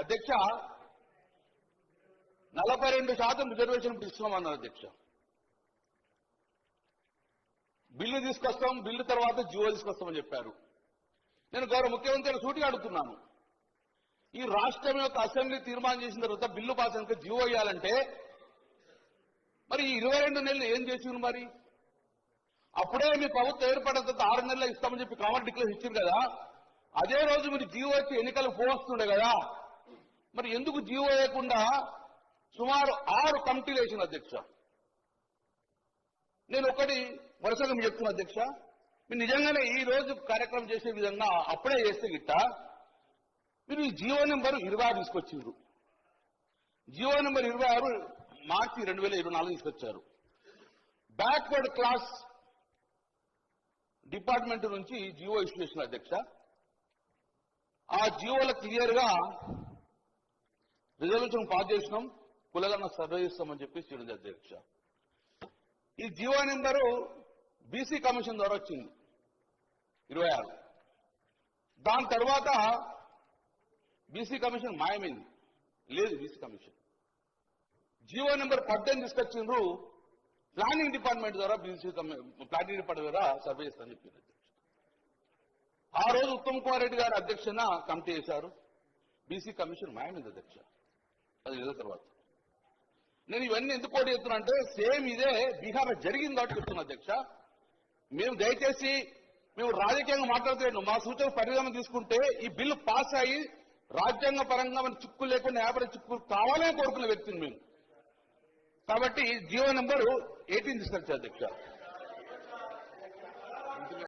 అధ్యక్ష నలభై రెండు శాతం రిజర్వేషన్ ఇప్పుడు ఇస్తున్నామన్నారు అధ్యక్ష. బిల్లు తీసుకొస్తాం బిల్లు తర్వాత జియో తీసుకొస్తామని చెప్పారు. నేను గౌరవ ముఖ్యమంత్రి సూటిగా అడుగుతున్నాను. ఈ రాష్ట్రం యొక్క అసెంబ్లీ తీర్మానం చేసిన తర్వాత బిల్లు పాస్ అయినాక జియో వేయాలంటే మరి ఈ ఇరవై రెండు నెలలు ఏం చేసిండ్రు మరి? అప్పుడే మీ ప్రభుత్వం ఏర్పడిన తర్వాత ఆరు నెలలు ఇస్తామని చెప్పి కామన్ డిక్లేర్ ఇచ్చారు కదా. అదే రోజు మీరు జియో వచ్చి ఎన్నికలు పోస్తుండే కదా. మరి ఎందుకు జియో వేయకుండా సుమారు ఆరు కమిటీలు వేసిన అధ్యక్ష. నేను ఒకటి వరుసగా మీకు చెప్తున్నా అధ్యక్ష. మీరు నిజంగానే ఈ రోజు కార్యక్రమం చేసే విధంగా అప్పుడే చేస్తే గిట్ట? మీరు ఈ జియో నెంబర్ ఇరవై ఆరు తీసుకొచ్చిండ్రు. జియో నెంబర్ ఇరవై ఆరు మార్చి రెండు వేల ఇరవై నాలుగు తీసుకొచ్చారు. బ్యాక్వర్డ్ క్లాస్ డిపార్ట్మెంట్ నుంచి జియో ఇష్యూ చేసిన అధ్యక్ష. ఆ జియోలో క్లియర్ రిజర్వేషన్ పాస్ చేసినాం కులగన్న సర్వే ఇస్తామని చెప్పి చేయడం అధ్యక్ష. ఈ జీవో నెంబరు బీసీ కమిషన్ ద్వారా వచ్చింది ఇరవై ఆరు. దాని తర్వాత బీసీ కమిషన్ మాయమైంది లేదు బీసీ కమిషన్. జీవో నెంబర్ పద్దెనిమిది తీసుకొచ్చిండ్రు ప్లానింగ్ డిపార్ట్మెంట్ ద్వారా బీసీ ప్లానింగ్ డిపార్ట్మెంట్ ద్వారా సర్వే చేస్తామని చెప్పింది అధ్యక్ష. ఆ రోజు ఉత్తమ్ కుమార్ రెడ్డి గారి అధ్యక్షన కమిటీ చేశారు బీసీ కమిషన్ మాయమైంది అధ్యక్ష. అది ఏదో తర్వాత. నేను ఇవన్నీ ఎందుకు కోటి చెప్తున్నా అంటే సేమ్ ఇదే బీహార్ జరిగింది కాబట్టి చెప్తున్నా అధ్యక్ష. మేము దయచేసి మేము రాజకీయంగా మాట్లాడుతున్నాం మా సూచన పరిణామం తీసుకుంటే ఈ బిల్లు పాస్ అయ్యి రాజ్యాంగ పరంగా మన చిక్కు లేకుండా యాభై చిక్కులు కావాలని కోరుకున్న వ్యక్తిని మేము. కాబట్టి జియో నెంబర్ ఎయిటీన్ తీసుకొచ్చారు అధ్యక్ష.